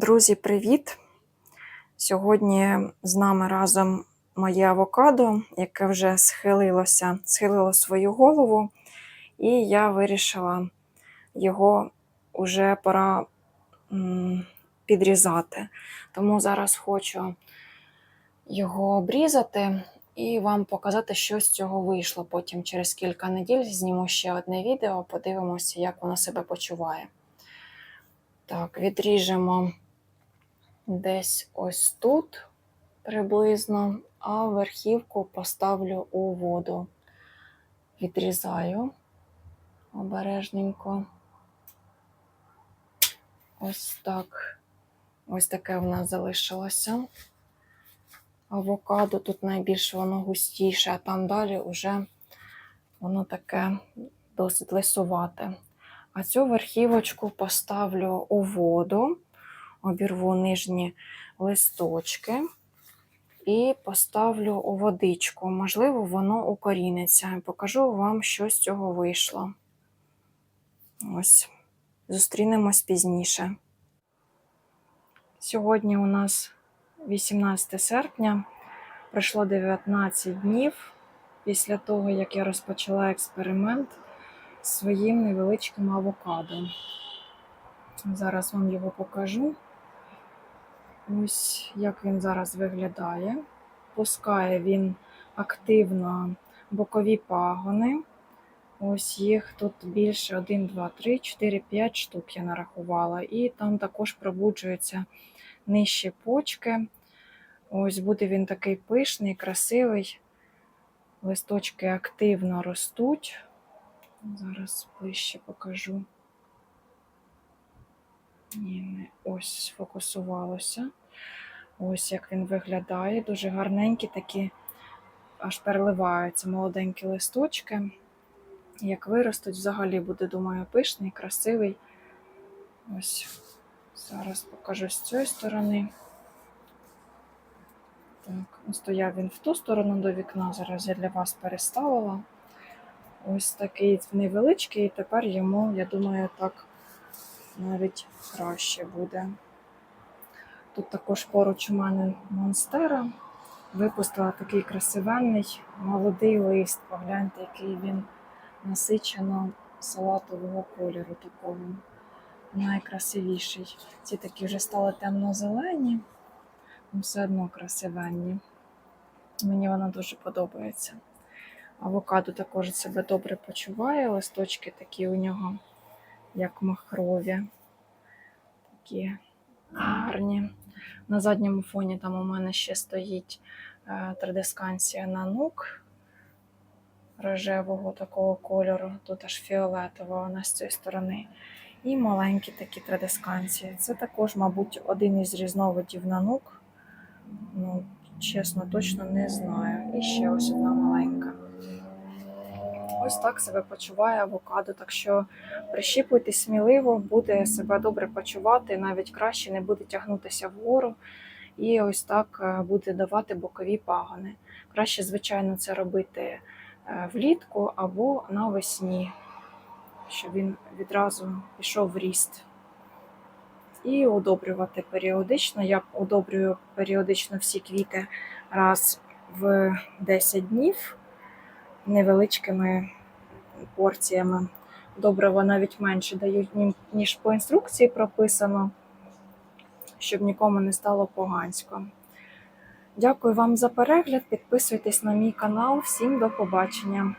Друзі, привіт! Сьогодні з нами разом моє авокадо, яке вже схилилося, схилило свою голову, і я вирішила його вже пора підрізати. Тому зараз хочу його обрізати і вам показати, що з цього вийшло. Потім через кілька неділь зніму ще одне відео, подивимося, як воно себе почуває. Так, відріжемо десь ось тут приблизно, а верхівку поставлю у воду. Відрізаю обережненько. Ось так. Ось таке в нас залишилося. Авокадо тут найбільше воно густіше, а там далі вже воно таке досить лисувате. А цю верхівочку поставлю у воду, обірву нижні листочки і поставлю у водичку. Можливо, воно укоріниться. Покажу вам, що з цього вийшло. Ось, зустрінемось пізніше. Сьогодні у нас 18 серпня, пройшло 19 днів після того, як я розпочала експеримент своїм невеличким авокадо. Зараз вам його покажу. Ось як він зараз виглядає. Пускає він активно бокові пагони. Ось їх тут більше 1, 2, 3, 4, 5 штук я нарахувала. І там також пробуджуються нижчі почки. Ось буде він такий пишний, красивий. Листочки активно ростуть. Зараз ближче покажу. Ні, не ось сфокусувалося. Ось як він виглядає. Дуже гарненькі такі, аж переливаються молоденькі листочки. Як виростуть, взагалі буде, думаю, пишний, красивий. Ось зараз покажу з цієї сторони. Так, стояв він в ту сторону до вікна. Зараз я для вас переставила. Ось такий невеличкий, і тепер йому, я думаю, так навіть краще буде. Тут також поруч у мене монстера. Випустила такий красивенний молодий лист. Погляньте, який він насичено салатового кольору такого. Найкрасивіший. Ці такі вже стали темно-зелені, все одно красивенні. Мені вона дуже подобається. Авокадо також себе добре почуває, листочки такі у нього, як махрові, такі гарні. На задньому фоні там у мене ще стоїть е, традисканція нанук рожевого такого кольору, тут аж фіолетова вона з цієї сторони. І маленькі такі традисканції. Це також, мабуть, один із різновидів нанук. Ну, чесно, точно не знаю. І ще ось одна маленька. Ось так себе почуває авокадо. Так що прищіпуйте сміливо, буде себе добре почувати, навіть краще не буде тягнутися вгору. І ось так е, буде давати бокові пагони. Краще, звичайно, це робити е, влітку або навесні, щоб він відразу пішов в ріст. І удобрювати періодично. Я удобрюю періодично всі квіти раз в 10 днів невеличкими порціями. Добрива навіть менше дають, ніж по інструкції прописано, щоб нікому не стало погансько. Дякую вам за перегляд. Підписуйтесь на мій канал. Всім до побачення!